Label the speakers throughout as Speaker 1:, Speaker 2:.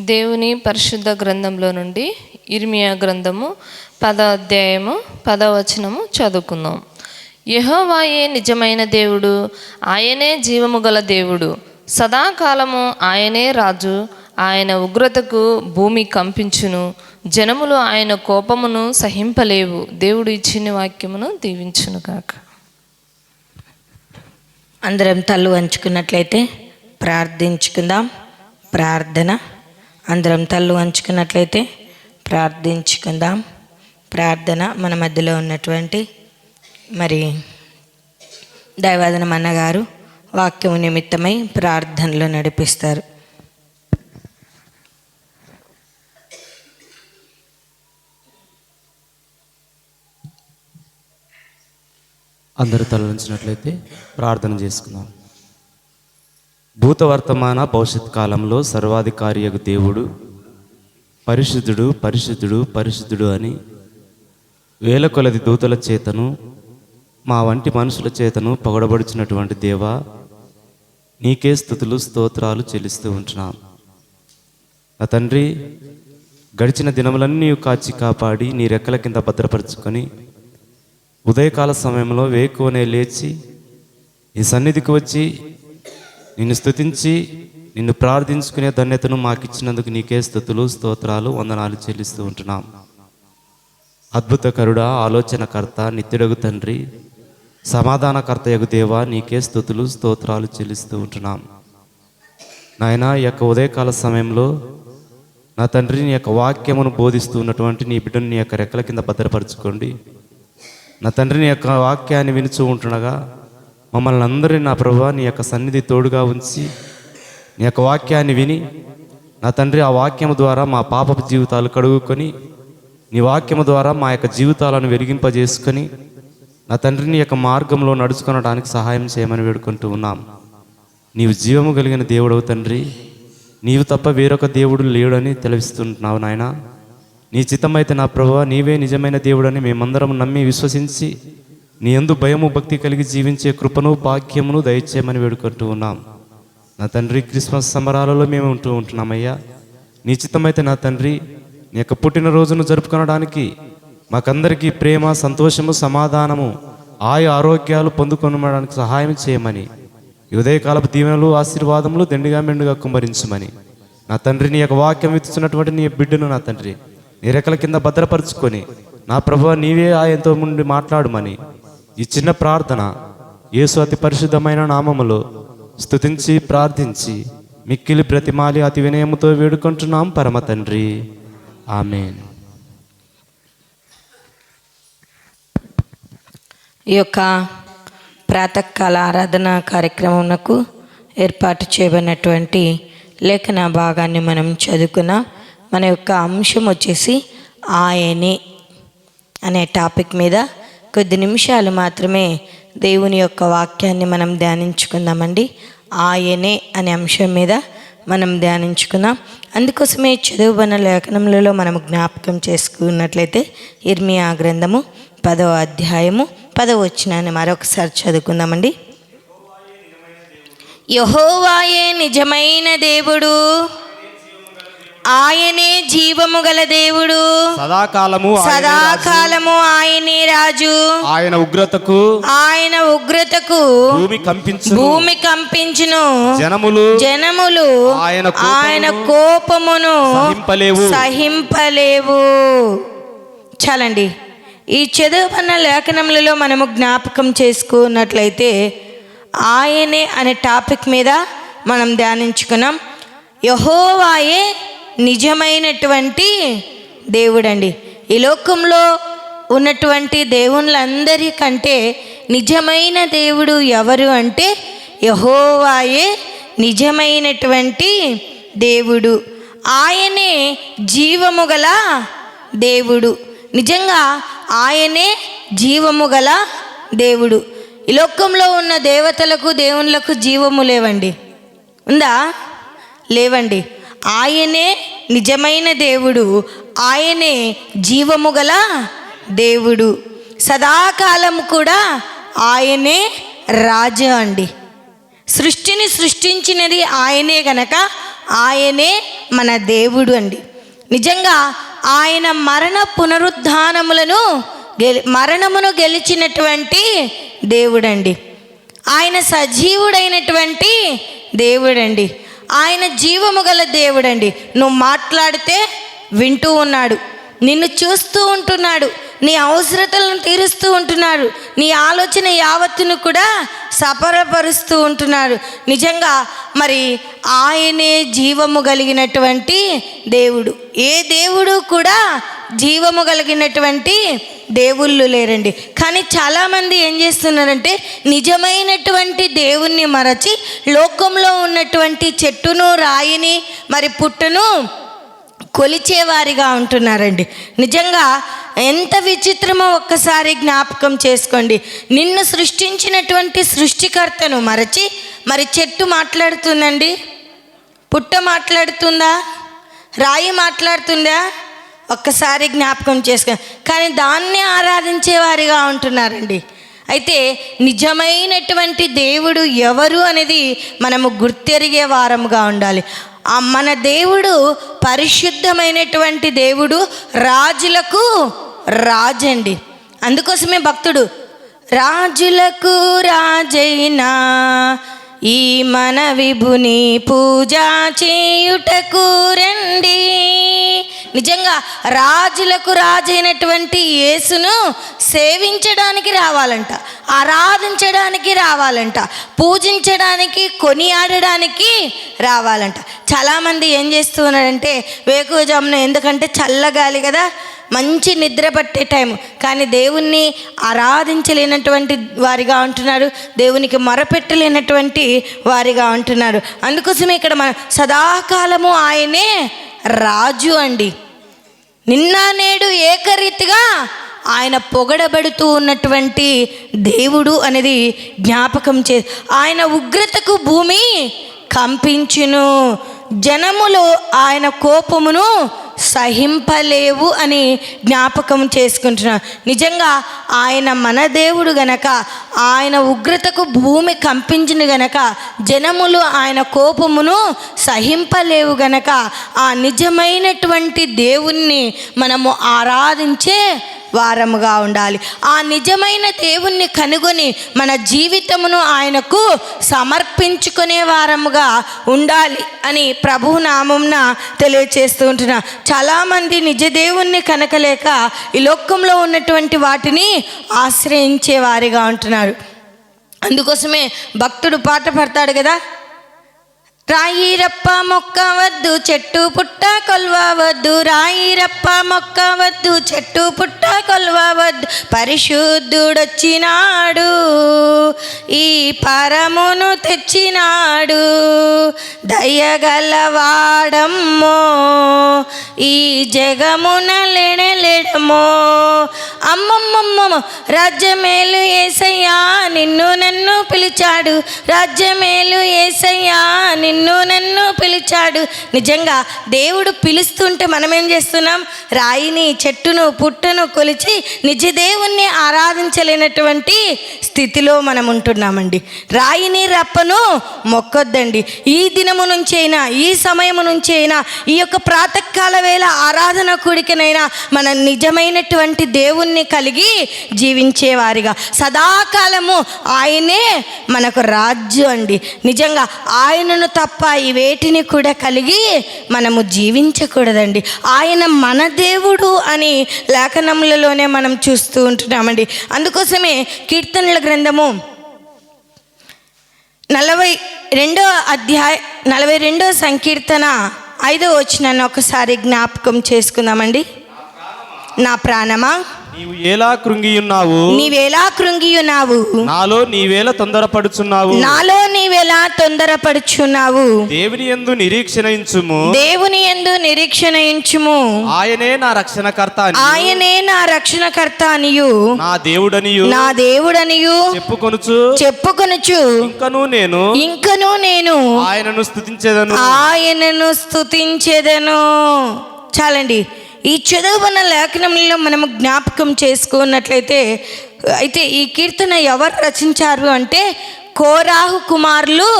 Speaker 1: దేవుని పరిశుద్ధ గ్రంథంలో నుండి ఇర్మియా గ్రంథము పద అధ్యాయము పదవచనము చదువుకుందాం. యహోవాయే నిజమైన దేవుడు ఆయనే జీవము గల దేవుడు. సదాకాలము ఆయనే రాజు ఆయన ఉగ్రతకు భూమి కంపించును. జనములు ఆయన కోపమును సహింపలేవు. దేవుడు ఇచ్చిన వాక్యమును దీవించును కాక
Speaker 2: అందరం తల్లు వంచుకున్నట్లయితే ప్రార్థించుకుందాం. ప్రార్థన. అందరం తల్లు వంచుకున్నట్లయితే ప్రార్థించుకుందాం. ప్రార్థన మన మధ్యలో ఉన్నటువంటి మరి దైవాదనం అన్నగారు వాక్యము నిమిత్తమై ప్రార్థనలు నడిపిస్తారు.
Speaker 3: అందరూ తలవంచినట్లయితే ప్రార్థన చేసుకుందాం. భూతవర్తమాన భవిష్యత్ కాలంలో సర్వాధికారియకు దేవుడు పరిశుద్ధుడు పరిశుద్ధుడు పరిశుద్ధుడు అని వేల కొలది దూతల చేతను మా వంటి మనుషుల చేతను పొగడబడుచున్నటువంటి దేవా నీకే స్థుతులు స్తోత్రాలు చెల్లిస్తూ ఉంటున్నాం. నా తండ్రి గడిచిన దినములన్నీ కాచి కాపాడి నీ రెక్కల కింద భద్రపరుచుకొని ఉదయకాల సమయంలో వేకువనే లేచి ఈ సన్నిధికి వచ్చి నిన్ను స్థుతించి నిన్ను ప్రార్థించుకునే ధన్యతను మాకిచ్చినందుకు నీకే స్థుతులు స్తోత్రాలు వందనాలు చెల్లిస్తూ ఉంటున్నాం. అద్భుతకరుడా ఆలోచనకర్త నిత్యుడగు తండ్రి సమాధానకర్త యగు దేవ నీకే స్థుతులు స్తోత్రాలు చెల్లిస్తూ ఉంటున్నాం. నాయన ఈ యొక్క ఉదయకాల సమయంలో నా తండ్రి నీ యొక్క వాక్యమును బోధిస్తూ ఉన్నటువంటి నీ బిడ్డను నీ యొక్క రెక్కల కింద భద్రపరచుకోండి. నా తండ్రి నీ యొక్క వాక్యాన్ని వినుచూ ఉంటుండగా మమ్మల్ని అందరినీ నా ప్రభు నీ యొక్క సన్నిధి తోడుగా ఉంచి నీ యొక్క వాక్యాన్ని విని నా తండ్రి ఆ వాక్యము ద్వారా మా పాపపు జీవితాలు కడుగుకొని నీ వాక్యము ద్వారా మా యొక్క జీవితాలను వెలిగింపజేసుకొని నా తండ్రిని యొక్క మార్గంలో నడుచుకొనడానికి సహాయం చేయమని వేడుకుంటూ ఉన్నాం. నీవు జీవము కలిగిన దేవుడవు తండ్రి. నీవు తప్ప వేరొక దేవుడు లేడని తెలివిస్తుంటున్నావు నాయనా. నీ చిత్తమైతే నా ప్రభు నీవే నిజమైన దేవుడని మేమందరం నమ్మి విశ్వసించి నీ ఎందు భయము భక్తి కలిగి జీవించే కృపను భాగ్యమును దయచేయమని వేడుకుంటూ ఉన్నాం. నా తండ్రి క్రిస్మస్ సంబరాలలో మేము ఉంటూ ఉంటున్నామయ్యా. నిశ్చితమైతే నా తండ్రి నీ యొక్క పుట్టినరోజును జరుపుకొనడానికి మాకందరికీ ప్రేమ సంతోషము సమాధానము ఆయు ఆరోగ్యాలు పొందుకొనడానికి సహాయం చేయమని ఉదయకాలపు దీవెనలు ఆశీర్వాదములు దండిగా మెండుగా కుమ్మరించమని నా తండ్రి నీ యొక్క వాక్యం ఇస్తున్నటువంటి నీ బిడ్డను నా తండ్రి నీ రెక్కల కింద భద్రపరుచుకొని నా ప్రభు నీవే ఆయనతో ముందు మాట్లాడుమని ఈ చిన్న ప్రార్థన యేసు అతి పరిశుద్ధమైన నామములో స్థుతించి ప్రార్థించి మిక్కిలి ప్రతిమాలి అతి వినయముతో వేడుకుంటున్నాం పరమ తండ్రి. ఆమెన్.
Speaker 2: ఈ యొక్క ప్రాతకాల ఆరాధన కార్యక్రమంకు ఏర్పాటు చేయబడినటువంటి లేఖన భాగాన్ని మనం చదువుకున్న మన యొక్క అంశం వచ్చేసి ఆయనే అనే టాపిక్ మీద కొద్ది నిమిషాలు మాత్రమే దేవుని యొక్క వాక్యాన్ని మనం ధ్యానించుకుందామండి. ఆయనే అనే అంశం మీద మనం ధ్యానించుకున్నాం అందుకోసమే చదువుబన లేఖనములలో మనం జ్ఞాపకం చేసుకున్నట్లయితే ఇర్మియా గ్రంథము పదవ అధ్యాయము పదవ వచ్చినాన్ని మరొకసారి చదువుకుందామండి. యహోవాయే నిజమైన దేవుడు. ఆయనే జీవము గల దేవుడు.
Speaker 3: సదాకాలము
Speaker 2: సదాకాలము ఆయనే రాజు.
Speaker 3: ఆయన ఉగ్రతకు
Speaker 2: ఆయన ఉగ్రతకు
Speaker 3: భూమి కంపించు
Speaker 2: భూమి కంపించును.
Speaker 3: జనములు
Speaker 2: జనములు
Speaker 3: ఆయన కోపమును
Speaker 2: ఆయన కోపమును
Speaker 3: సహింపలేవు.
Speaker 2: సహింపలేవు. చాలండి. ఈ చదువుకున్న లేఖనములలో మనము జ్ఞాపకం చేసుకున్నట్లయితే ఆయనే అనే టాపిక్ మీద మనం ధ్యానించుకున్నాం. యహోవాయే నిజమైనటువంటి దేవుడండి. ఈ లోకంలో ఉన్నటువంటి దేవుళ్ళందరికంటే నిజమైన దేవుడు ఎవరు అంటే యహోవాయే నిజమైనటువంటి దేవుడు. ఆయనే జీవము గల దేవుడు. నిజంగా ఆయనే జీవము గల దేవుడు. ఈ లోకంలో ఉన్న దేవతలకు దేవుళ్ళకు జీవము లేవండి. ఉందా? లేవండి. ఆయనే నిజమైన దేవుడు. ఆయనే జీవము గల దేవుడు. సదాకాలం కూడా ఆయనే రాజు అండి. సృష్టిని సృష్టించినది ఆయనే గనక ఆయనే మన దేవుడు అండి. నిజంగా ఆయన మరణ పునరుద్ధానములను గెలి మరణమును గెలిచినటువంటి దేవుడండి. ఆయన సజీవుడైనటువంటి దేవుడండి. ఆయన జీవము గల దేవుడండి. నువ్వు మాట్లాడితే వింటూ ఉన్నాడు. నిన్ను చూస్తూ ఉంటున్నాడు. నీ అవసరతలను తీరుస్తూ ఉంటున్నాడు. నీ ఆలోచన యావత్తును కూడా సఫలపరుస్తూ ఉంటున్నాడు. నిజంగా మరి ఆయనే జీవము కలిగినటువంటి దేవుడు. ఏ దేవుడు కూడా జీవము కలిగినటువంటి దేవుళ్ళు లేరండి. కానీ చాలామంది ఏం చేస్తున్నారంటే నిజమైనటువంటి దేవుణ్ణి మరచి లోకంలో ఉన్నటువంటి చెట్టును రాయిని మరి పుట్టను కొలిచేవారిగా ఉంటున్నారండి. నిజంగా ఎంత విచిత్రమో ఒక్కసారి జ్ఞాపకం చేసుకోండి. నిన్ను సృష్టించినటువంటి సృష్టికర్తను మరచి మరి చెట్టు మాట్లాడుతుందండి? పుట్ట మాట్లాడుతుందా? రాయి మాట్లాడుతుందా? ఒక్కసారి జ్ఞాపకం చేసుకో కానీ దాన్ని ఆరాధించేవారిగా ఉంటున్నారండి. అయితే నిజమైనటువంటి దేవుడు ఎవరు అనేది మనము గుర్తెరిగే వారముగా ఉండాలి. మన దేవుడు పరిశుద్ధమైనటువంటి దేవుడు రాజులకు రాజండి. అందుకోసమే భక్తుడు రాజులకు రాజైనా ఈ మన విభుని పూజ చేయుటకు రండి. నిజంగా రాజులకు రాజైనటువంటి యేసును సేవించడానికి రావాలంట ఆరాధించడానికి రావాలంట పూజించడానికి కొనియాడడానికి రావాలంట. చాలామంది ఏం చేస్తున్నారంటే వేకువజామున ఎందుకంటే చల్లగాలి కదా మంచి నిద్ర పట్టే టైం కానీ దేవుణ్ణి ఆరాధించలేనటువంటి వారిగా ఉంటున్నారు. దేవునికి మొరపెట్టలేనటువంటి వారిగా ఉంటున్నారు. అందుకోసమే ఇక్కడ మన సదాకాలము ఆయనే రాజు అండి. నిన్న నేడు ఏకరీతిగా ఆయన పొగడబడుతూ ఉన్నటువంటి దేవుడు అనేది జ్ఞాపకం చే ఆయన ఉగ్రతకు భూమి కంపించును. జనములు ఆయన కోపమును సహింపలేవు అని జ్ఞాపకం చేసుకుంటున్నాను నిజంగా ఆయన మన దేవుడు గనక ఆయన ఉగ్రతకు భూమి కంపించిన గనక జనములు ఆయన కోపమును సహింపలేవు గనక ఆ నిజమైనటువంటి దేవుణ్ణి మనము ఆరాధించే వారముగా ఉండాలి. ఆ నిజమైన దేవుణ్ణి కనుగొని మన జీవితమును ఆయనకు సమర్పించుకునే వారముగా ఉండాలి అని ప్రభు నామంన తెలియచేస్తూ ఉంటున్నా. చాలామంది నిజ దేవుణ్ణి కనకలేక ఈ లోకంలో ఉన్నటువంటి వాటిని ఆశ్రయించే వారిగా ఉంటున్నారు. అందుకోసమే భక్తుడు పాట పడతాడు కదా? రాయిరప్ప మొక్క వద్దు చెట్టు పుట్ట కొల్వవద్దు రాయిరప్ప మొక్క వద్దు చెట్టు పుట్ట కొల్వవద్దు పరిశుద్ధుడొచ్చినాడు ఈ పరమును తెచ్చినాడు. దయగలవాడమ్మో ఈ జగమున లెడలెడమో. అమ్మమ్మమ్మమ్మ రాజ్యమేలు ఏసయ్యా నిన్ను నన్ను పిలిచాడు. రాజ్యమేలు ఏసయ్యా నిన్ను నన్ను పిలిచాడు. నిజంగా దేవుడు పిలుస్తుంటే మనం ఏం చేస్తున్నాం? రాయిని చెట్టును పుట్టను కొలిచి నిజ దేవుణ్ణి ఆరాధించలేనటువంటి స్థితిలో మనం ఉంటున్నామండి. రాయిని రప్పను మొక్కొద్దండి. ఈ దినము నుంచి అయినా ఈ సమయము నుంచి అయినా ఈ యొక్క ప్రాతకాల వేళ ఆరాధన కూడికనైనా మన నిజమైనటువంటి దేవుణ్ణి కలిగి జీవించేవారిగా. సదాకాలము ఆయనే మనకు రాజ్యం అండి. నిజంగా ఆయనను తప్ప ఈ వేటిని కూడా కలిగి మనము జీవించకూడదండి. ఆయన మన దేవుడు అని లేఖనములలోనే మనం చూస్తూ ఉంటున్నామండి. అందుకోసమే కీర్తనల గ్రంథము నలభై రెండో అధ్యాయ నలభై రెండో సంకీర్తన ఐదో వచ్చినాన్ని ఒకసారి జ్ఞాపకం చేసుకుందామండి. నా ప్రాణమా?
Speaker 3: నీవు ఎలా కృంగియున్నావు?
Speaker 2: నీవేలా కృంగియున్నావు?
Speaker 3: నాలో నీవేల తొందరపడుచున్నావు?
Speaker 2: నాలో నీవెలా తొందరపడుచున్నావు?
Speaker 3: దేవుని యందు నిరీక్షణించుము.
Speaker 2: దేవుని ఎందు నిరీక్షణ ఇంచుము
Speaker 3: ఆయనే నా రక్షణకర్త
Speaker 2: ఆయనే నా రక్షణకర్త అనియు
Speaker 3: నా దేవుడనియు.
Speaker 2: నా దేవుడనియు.
Speaker 3: చెప్పుకొనుచు.
Speaker 2: చెప్పుకొనుచు.
Speaker 3: ఇంకను నేను.
Speaker 2: ఇంకను నేను.
Speaker 3: ఆయనను స్థుతించేదను
Speaker 2: ఆయనను స్తుతించెదను. చాలండి. ఈ చదువుకున్న లేఖనంలో మనము జ్ఞాపకం చేసుకున్నట్లయితే అయితే ఈ కీర్తన ఎవరు రచించారు అంటే కోరాహు కుమారులు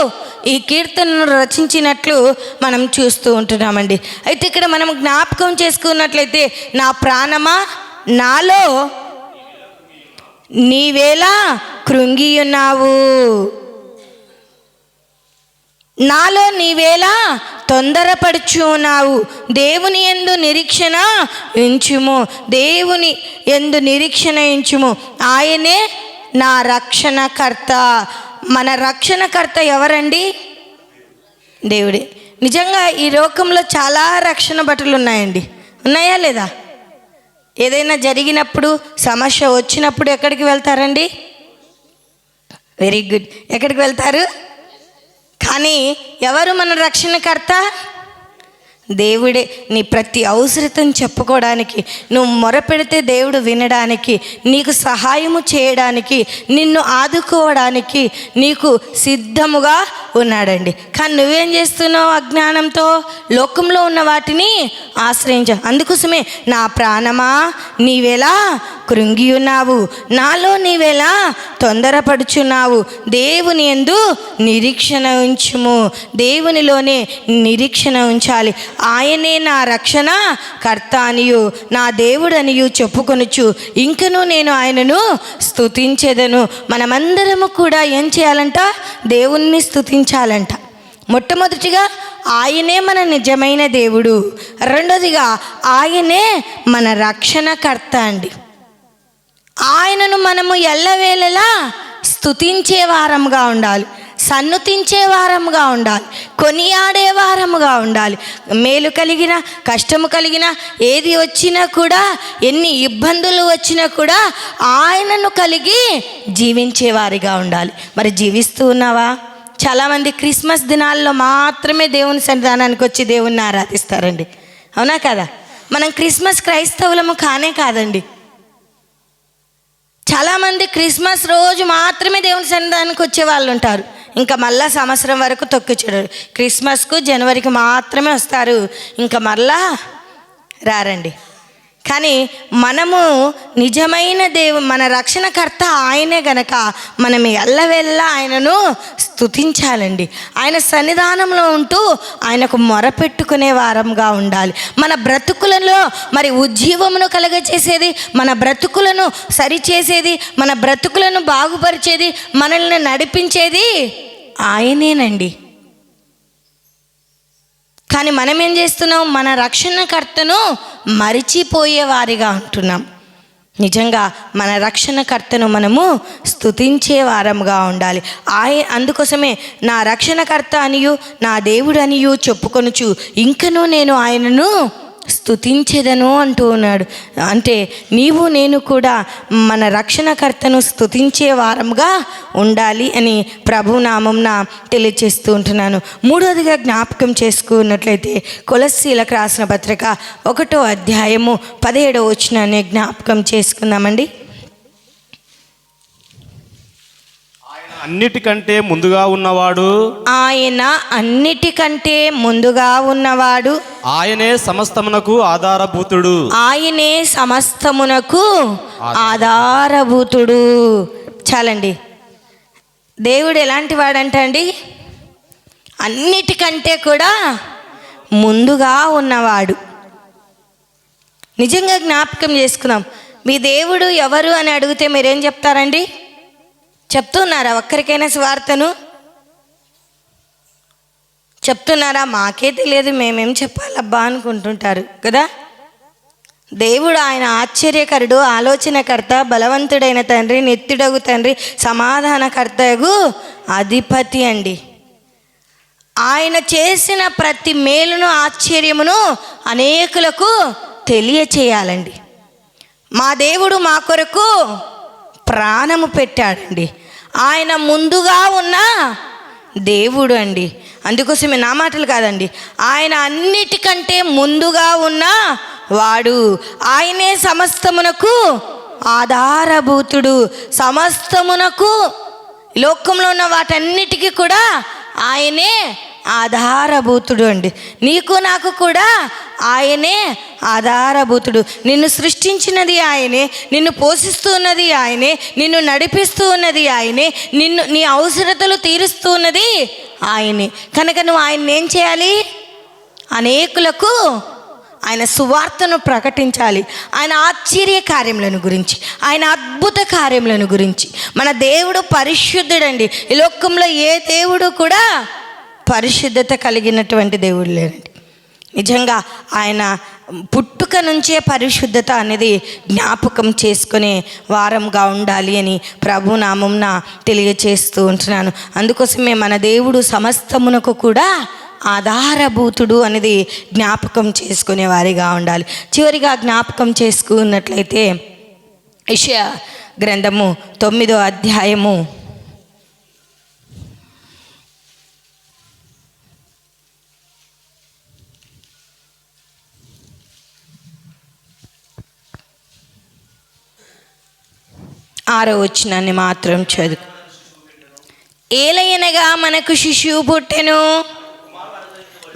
Speaker 2: ఈ కీర్తనను రచించినట్లు మనం చూస్తూ ఉంటున్నామండి. అయితే ఇక్కడ మనం జ్ఞాపకం చేసుకున్నట్లయితే నా ప్రాణమా? నాలో నీవేలా కృంగి ఉన్నావు నాలో నీవేలా తొందరపడుచున్నావు? దేవుని ఎందు నిరీక్షణ ఎంచుము దేవుని ఎందు నిరీక్షణ ఎంచుము ఆయనే నా రక్షణకర్త. మన రక్షణకర్త ఎవరండి? దేవుడే. నిజంగా ఈ లోకంలో చాలా రక్షణ బట్టలు ఉన్నాయండి. ఉన్నాయా లేదా? ఏదైనా జరిగినప్పుడు సమస్య వచ్చినప్పుడు ఎక్కడికి వెళ్తారండి? వెరీ గుడ్ ఎక్కడికి వెళ్తారు? కానీ ఎవరు మన రక్షణకర్త? దేవుడే నీ ప్రతి అవసరతను చెప్పుకోవడానికి నువ్వు మొరపెడితే దేవుడు వినడానికి నీకు సహాయము చేయడానికి నిన్ను ఆదుకోవడానికి నీకు సిద్ధముగా ఉన్నాడండి. కానీ నువ్వేం చేస్తున్నావు అజ్ఞానంతో? లోకంలో ఉన్న వాటిని ఆశ్రయించ అందుకోసమే నా ప్రాణమా నీవెలా కృంగి ఉన్నావు నాలో నీవెలా తొందరపడుచున్నావు? దేవుని ఎందు నిరీక్షణ ఉంచుము. దేవునిలోనే నిరీక్షణ ఉంచాలి. ఆయనే నా రక్షణ కర్త అనియు. నా దేవుడనియు చెప్పుకొనుచు. ఇంకను నేను ఆయనను స్తుతించేదను. మనమందరము కూడా ఏం చేయాలంట? దేవుణ్ణి స్తుతించాలంట. మొట్టమొదటిగా ఆయనే మన నిజమైన దేవుడు. రెండోదిగా ఆయనే మన రక్షణకర్త అండి. ఆయనను మనము ఎల్లవేళలా స్తుతించే వారముగా ఉండాలి. సన్నుతించే వారముగా ఉండాలి. కొనియాడే వారముగా ఉండాలి. మేలు కలిగిన కష్టము కలిగిన ఏది వచ్చినా కూడా ఎన్ని ఇబ్బందులు వచ్చినా కూడా ఆయనను కలిగి జీవించేవారిగా ఉండాలి. మరి జీవిస్తూ ఉన్నావా? చాలామంది క్రిస్మస్ దినాల్లో మాత్రమే దేవుని సన్నిధానానికి వచ్చి దేవుణ్ణి ఆరాధిస్తారండి. అవునా కదా? మనం క్రిస్మస్ క్రైస్తవులము కానే కాదండి. చాలామంది క్రిస్మస్ రోజు మాత్రమే దేవుని సన్నిధానానికి వచ్చే వాళ్ళు ఉంటారు. ఇంకా మళ్ళా సంవత్సరం వరకు తొక్కిచ్చాడు క్రిస్మస్కు జనవరికి మాత్రమే వస్తారు. ఇంకా మళ్ళా రారండి. కానీ మనము నిజమైన దేవు మన రక్షణకర్త ఆయనే గనక మనం ఎల్లవెల్ల ఆయనను స్తుతించాలండి. ఆయన సన్నిధానంలో ఉంటూ ఆయనకు మొరపెట్టుకునే వారంగా ఉండాలి. మన బ్రతుకులలో మరి ఉజ్జీవమును కలగచేసేది మన బ్రతుకులను సరిచేసేది మన బ్రతుకులను బాగుపరిచేది మనల్ని నడిపించేది ఆయనేనండి. కానీ మనం ఏం చేస్తున్నాం? మన రక్షణకర్తను మరిచిపోయేవారిగా ఉంటున్నాం. నిజంగా మన రక్షణకర్తను మనము స్థుతించే వారముగా ఉండాలి. ఆయ అందుకోసమే నా రక్షణకర్త అనియు నా దేవుడు అనియు చెప్పుకొనుచు ఇంకనూ నేను ఆయనను స్థుతించేదను అంటూ ఉన్నాడు. అంటే నీవు నేను కూడా మన రక్షణకర్తను స్థుతించే వారంగా ఉండాలి అని ప్రభునామంన తెలియచేస్తూ ఉంటున్నాను. మూడవదిగా జ్ఞాపకం చేసుకున్నట్లయితే కొలస్సీలకు రాసిన పత్రిక ఒకటో అధ్యాయము పదిహేడవ వచ్చినాన్ని జ్ఞాపకం చేసుకుందామండి.
Speaker 3: అన్నిటికంటే ముందుగా ఉన్నవాడు?
Speaker 2: ఆయన అన్నిటికంటే ముందుగా ఉన్నవాడు.
Speaker 3: ఆయనే సమస్తమునకు ఆధారభూతుడు.
Speaker 2: ఆయనే సమస్తమునకు ఆధారభూతుడు. చాలండి. దేవుడు ఎలాంటి వాడంట అండి అన్నిటికంటే కూడా ముందుగా ఉన్నవాడు. నిజంగా జ్ఞాపకం చేసుకుందాం మీ దేవుడు ఎవరు అని అడిగితే మీరేం చెప్తారండి? చెప్తున్నారా ఒక్కరికైనా స్వార్థను చెప్తున్నారా? మాకే తెలియదు మేమేం చెప్పాలబ్బా అనుకుంటుంటారు కదా? దేవుడు ఆయన ఆశ్చర్యకరుడు ఆలోచనకర్త బలవంతుడైన తండ్రి నెత్తిడగు తండ్రి సమాధానకర్తగు అధిపతి అండి. ఆయన చేసిన ప్రతి మేలును ఆశ్చర్యమును అనేకులకు తెలియచేయాలండి. మా దేవుడు మా కొరకు ప్రాణము పెట్టాడండి. ఆయన ముందుగా ఉన్న దేవుడు అండి. అందుకోసమే నా మాటలు కాదండి. ఆయన అన్నిటికంటే ముందుగా ఉన్న వాడు. ఆయనే సమస్తమునకు ఆధారభూతుడు. సమస్తమునకు లోకంలో ఉన్న వాటన్నిటికీ కూడా ఆయనే ఆధారభూతుడు అండి. నీకు నాకు కూడా ఆయనే ఆధారభూతుడు. నిన్ను సృష్టించినది ఆయనే నిన్ను పోషిస్తున్నది ఆయనే నిన్ను నడిపిస్తూ ఉన్నది ఆయనే నిన్ను నీ అవసరతలు తీరుస్తున్నది ఆయనే. కనుక నువ్వు ఆయన్ని ఏం చేయాలి? అనేకులకు ఆయన సువార్తను ప్రకటించాలి. ఆయన ఆశ్చర్య కార్యములను గురించి ఆయన అద్భుత కార్యములను గురించి. మన దేవుడు పరిశుద్ధుడండి. ఈ లోకంలో ఏ దేవుడు కూడా పరిశుద్ధత కలిగినటువంటి దేవుడు లేనండి నిజంగా ఆయన పుట్టుక నుంచే పరిశుద్ధత అనేది జ్ఞాపకం చేసుకునే వారంగా ఉండాలి అని ప్రభు నామంన తెలియచేస్తూ ఉంటున్నాను. అందుకోసమే మన దేవుడు సమస్తమునకు కూడా ఆధారభూతుడు అనేది జ్ఞాపకం చేసుకునే వారిగా ఉండాలి. చివరిగా జ్ఞాపకం చేసుకున్నట్లయితే విషయ గ్రంథము తొమ్మిదో అధ్యాయము ఆరో వచ్చినాన్ని మాత్రం చదువు. ఏలయనగా మనకు శిశువు పుట్టెను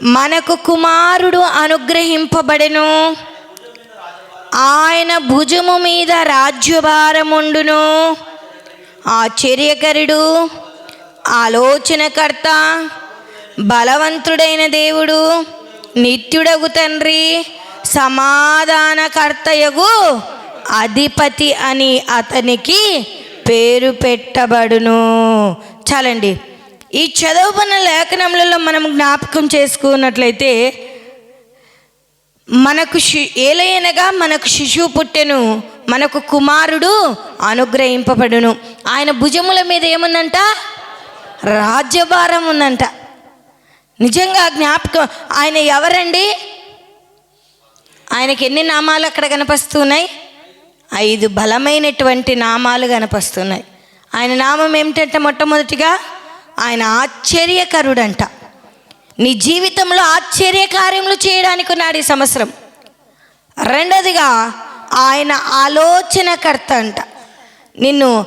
Speaker 2: మనకు కుమారుడు అనుగ్రహింపబడెను. ఆయన భుజము మీద రాజ్యభారముండును. ఆశ్చర్యకరుడు ఆలోచనకర్త బలవంతుడైన దేవుడు నిత్యుడగు తండ్రి సమాధానకర్తయగు అధిపతి అని అతనికి పేరు పెట్టబడును. చాలండి. ఈ చదువుకున్న లేఖనములలో మనం జ్ఞాపకం చేసుకున్నట్లయితే మనకు శి ఏలయనగా మనకు శిశువు పుట్టెను మనకు కుమారుడు అనుగ్రహింపబడును. ఆయన భుజముల మీద ఏముందంట? రాజ్యభారం ఉందంట. నిజంగా జ్ఞాపకం ఆయన ఎవరండి? ఆయనకి ఎన్ని నామాలు అక్కడ కనిపిస్తున్నాయి? ఐదు బలమైనటువంటి నామాలు కనపస్తున్నాయి. ఆయన నామం ఏమిటంటే మొట్టమొదటిగా ఆయన ఆశ్చర్యకరుడంట. నీ జీవితంలో ఆశ్చర్య కార్యములు చేయడానికి ఉన్నాడు ఈ సంవత్సరం. రెండోదిగా ఆయన ఆలోచనకర్త అంట నిన్ను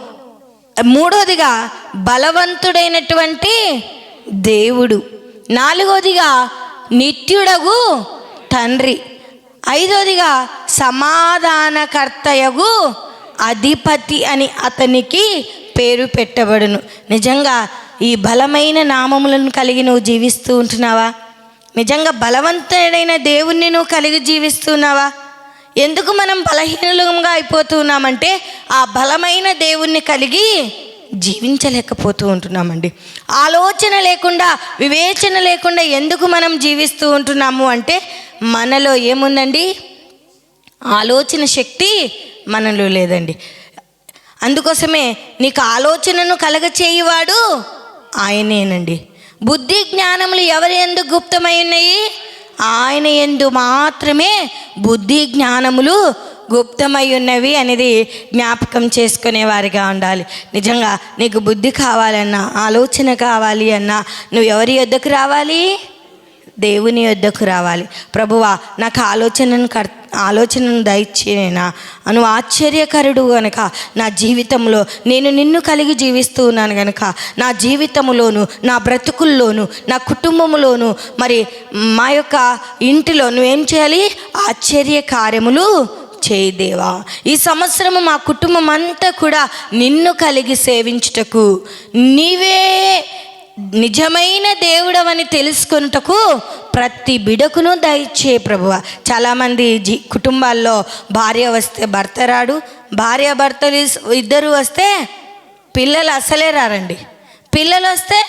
Speaker 2: మూడోదిగా బలవంతుడైనటువంటి దేవుడు. నాలుగోదిగా నిత్యుడగు తండ్రి. ఐదోదిగా సమాధానకర్తయగు అధిపతి అని అతనికి పేరు పెట్టబడును. నిజంగా ఈ బలమైన నామములను కలిగి నువ్వు జీవిస్తూ ఉంటున్నావా? నిజంగా బలవంతుడైన దేవుణ్ణి నువ్వు కలిగి జీవిస్తున్నావా? ఎందుకు మనం బలహీనులుగా అయిపోతున్నామంటే ఆ బలమైన దేవుణ్ణి కలిగి జీవించలేకపోతూ ఉంటున్నామండి. ఆలోచన లేకుండా వివేచన లేకుండా ఎందుకు మనం జీవిస్తూ ఉంటున్నాము అంటే మనలో ఏముందండి? ఆలోచన శక్తి మనలో లేదండి. అందుకోసమే నీకు ఆలోచనను కలగచేయువాడు ఆయనేనండి. బుద్ధి జ్ఞానములు ఎవరి ఎందుకు గుప్తమై ఉన్నాయి? ఆయన ఎందు మాత్రమే బుద్ధి జ్ఞానములు గుప్తమై ఉన్నవి అనేది జ్ఞాపకం చేసుకునేవారిగా ఉండాలి. నిజంగా నీకు బుద్ధి కావాలన్నా ఆలోచన కావాలి అన్నా నువ్వు ఎవరి యొద్దకు రావాలి? దేవుని యొద్దకు రావాలి. ప్రభువా నాకు ఆలోచనను కర్ ఆలోచనను దయచేనా అను ఆశ్చర్యకరుడు గనక నా జీవితంలో నేను నిన్ను కలిగి జీవిస్తూ ఉన్నాను గనక నా జీవితంలోను నా బ్రతుకుల్లోను నా కుటుంబంలోను మరి మా యొక్క ఇంటిలో నువ్వేం చేయాలి? ఆశ్చర్య కార్యములు చేయి దేవా. ఈ సంవత్సరము మా కుటుంబం అంతా కూడా నిన్ను కలిగి సేవించుటకు నీవే నిజమైన దేవుడవని తెలుసుకొనుటకు ప్రతి బిడకును దయచే ప్రభువ. చాలామంది జీ కుటుంబాల్లో భార్య వస్తే భర్త రాడు భార్య భర్తలు ఇద్దరు వస్తే పిల్లలు అసలే రారండి. పిల్లలు వస్తే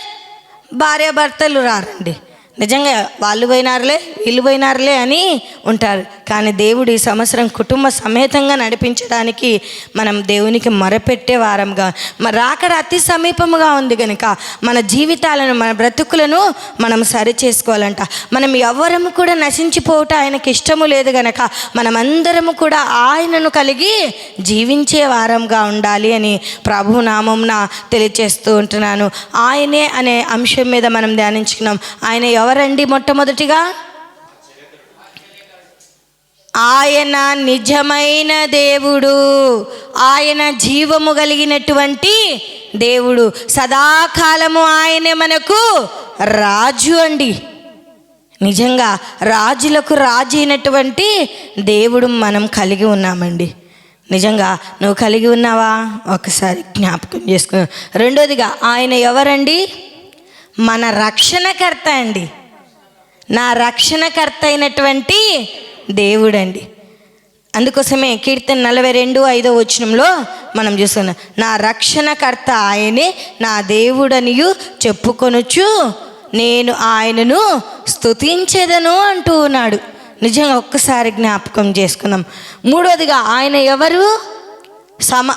Speaker 2: భార్య భర్తలు రారండి. నిజంగా వాళ్ళు పోయినారులే వీళ్ళు పోయినారులే అని ఉంటారు. కానీ దేవుడు ఈ సంవత్సరం కుటుంబ సమేతంగా నడిపించడానికి మనం దేవునికి మొరపెట్టే వారంగా మరి రాకడ అతి సమీపముగా ఉంది కనుక మన జీవితాలను మన బ్రతుకులను మనం సరి చేసుకోవాలంట మనం ఎవరము కూడా నశించిపోవటం ఆయనకి ఇష్టము లేదు గనక మనమందరము కూడా ఆయనను కలిగి జీవించే వారంగా ఉండాలి అని ప్రభు నామంన తెలియచేస్తూ ఉంటున్నాను. ఆయనే అనే అంశం మీద మనం ధ్యానించుకున్నాం. ఆయన ఎవరండి మొట్టమొదటిగా? ఆయన నిజమైన దేవుడు. ఆయన జీవము కలిగినటువంటి దేవుడు. సదాకాలము ఆయనే మనకు రాజు అండి. నిజంగా రాజులకు రాజు అయినటువంటి దేవుడు మనం కలిగి ఉన్నామండి. నిజంగా నువ్వు కలిగి ఉన్నావా? ఒకసారి జ్ఞాపకం చేసుకున్నావు రెండోదిగా ఆయన ఎవరండి? మన రక్షణకర్త అండి. నా రక్షణకర్త అయినటువంటి దేవుడండి. అందుకోసమే కీర్తన నలభై రెండు ఐదో వచనంలో మనం చూస్తున్నాం నా రక్షణకర్త ఆయనే నా దేవుడనియు చెప్పుకొనొచ్చు నేను ఆయనను స్తుతించేదను అంటూ ఉన్నాడు. నిజంగా ఒక్కసారి జ్ఞాపకం చేసుకుందాం. మూడోదిగా ఆయన ఎవరు? సమ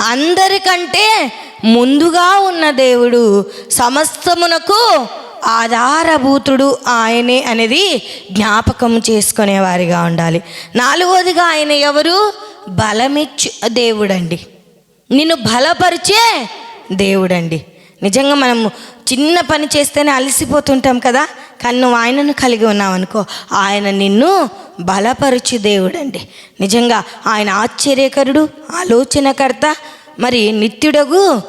Speaker 2: అందరికంటే ముందుగా ఉన్న దేవుడు సమస్తమునకు ఆధారభూతుడు ఆయనే అనేది జ్ఞాపకం చేసుకునేవారిగా ఉండాలి. నాలుగోదిగా ఆయన ఎవరు? బలమిచ్చు దేవుడండి. నిన్ను బలపరిచే దేవుడండి. నిజంగా మనం చిన్న పని చేస్తేనే అలసిపోతుంటాం కదా? కానీ నువ్వు ఆయనను కలిగి ఉన్నావు అనుకో ఆయన నిన్ను బలపరుచు దేవుడండి. నిజంగా ఆయన ఆశ్చర్యకరుడు ఆలోచనకర్త మరి నిత్యుడగు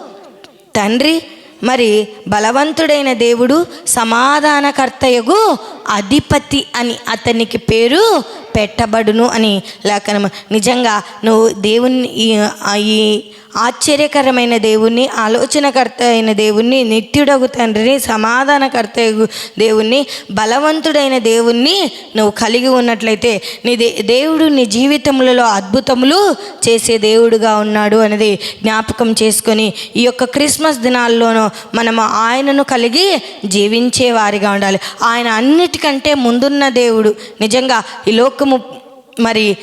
Speaker 2: తండ్రి మరి బలవంతుడైన దేవుడు సమాధానకర్తయగు అధిపతి అని అతనికి పేరు పెట్టబడును అని లేఖనం. నిజంగా నువ్వు దేవుని ఈ- ఆశ్చర్యకరమైన దేవుణ్ణి ఆలోచనకర్త అయిన దేవుణ్ణి నిత్యుడగు తండ్రిని సమాధానకర్త దేవుణ్ణి బలవంతుడైన దేవుణ్ణి నువ్వు కలిగి ఉన్నట్లయితే నీ దే దేవుడు నీ జీవితములలో అద్భుతములు చేసే దేవుడుగా ఉన్నాడు అనేది జ్ఞాపకం చేసుకొని ఈ యొక్క క్రిస్మస్ దినాల్లోనూ మనము ఆయనను కలిగి జీవించే వారిగా ఉండాలి. ఆయన అన్నిటికంటే ముందున్న దేవుడు. నిజంగా ఈ లోకము మరి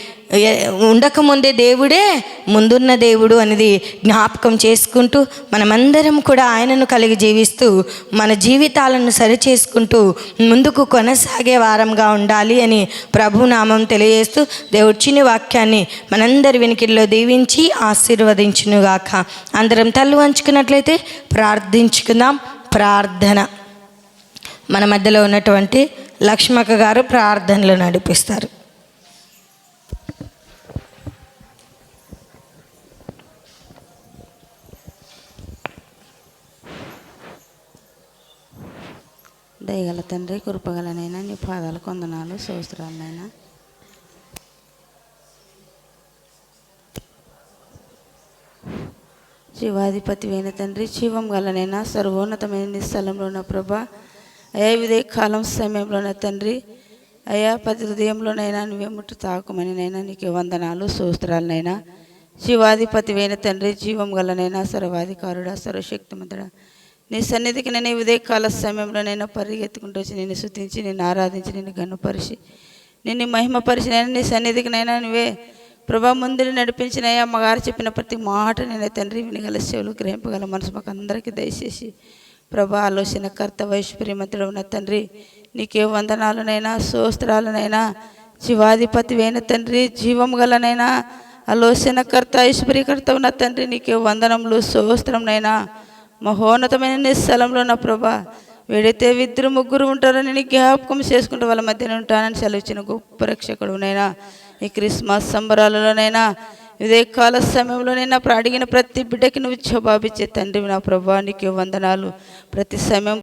Speaker 2: ఉండకముందే దేవుడే ముందున్న దేవుడు అనేది జ్ఞాపకం చేసుకుంటూ మనమందరం కూడా ఆయనను కలిగి జీవిస్తూ మన జీవితాలను సరిచేసుకుంటూ ముందుకు కొనసాగే వారంగా ఉండాలి అని ప్రభునామం తెలియజేస్తూ దేవుడిచ్చిన వాక్యాన్ని మనందరి వెనికిల్లో దీవించి ఆశీర్వదించునుగాక. అందరం తల్లు వంచుకున్నట్లయితే ప్రార్థించుకుందాం. ప్రార్థన. మన మధ్యలో ఉన్నటువంటి లక్ష్మక్క గారు ప్రార్థనలు నడిపిస్తారు.
Speaker 4: దయగల తండ్రి కృపగలనైనా నీ పాదాలు కొందనాలు సోస్త్రాలనైనా జీవాధిపతి అయిన తండ్రి జీవం గలనైనా సర్వోన్నతమైన స్థలంలో ఉన్న ప్రభా అయా విదే కాలం సమయంలోన తండ్రి అయా ప్రతి హృదయంలోనైనా నువ్వే ముట్టు తాకుమని నైనా నీకు వందనాలు సూస్త్రాలనైనా శివాధిపతి అయిన తండ్రి జీవం గలనైనా సర్వాధికారుడా సర్వశక్తిమంతుడా. నీ సన్నిధికి నేను ఈ ఉదయ కాల సమయంలోనైనా పరిగెత్తుకుంటూ వచ్చి నిన్ను శుతించి నిన్ను ఆరాధించి నిన్ను గనుపరిచి నిన్ను మహిమపరిచినైనా నీ సన్నిధికినైనా నువ్వే ప్రభా ముందుని నడిపించినయ్యా అమ్మగారు చెప్పిన ప్రతి మాట నేను తండ్రి వినగల చెవులు గ్రహింపగల మనసు మాకు అందరికీ దయచేసి ప్రభా ఆలోచనకర్త వైశ్వర్యమంతుడు ఉన్న తండ్రి నీకే వందనాలనైనా సోస్త్రాలనైనా శివాధిపతి అయిన తండ్రి జీవం గలనైనా ఆలోచనకర్త ఐశ్వర్యకర్త ఉన్న తండ్రి నీకే వందనములు సోస్త్రంనైనా మహోన్నతమైన నీ స్థలంలో నా ప్రభా. వేడైతే ఇద్దరు ముగ్గురు ఉంటారని నేను జ్ఞాపకం చేసుకుంటూ వాళ్ళ మధ్యన ఉంటానని సెలవిచ్చిన గొప్ప రక్షకుడు నైనా. ఈ క్రిస్మస్ సంబరాలలోనైనా ఇదే కాల సమయంలోనైనా అడిగిన ప్రతి బిడ్డకి నువ్వు జవాబిచ్చే తండ్రి నా ప్రభా. నీకు వందనాలు. ప్రతి సమయం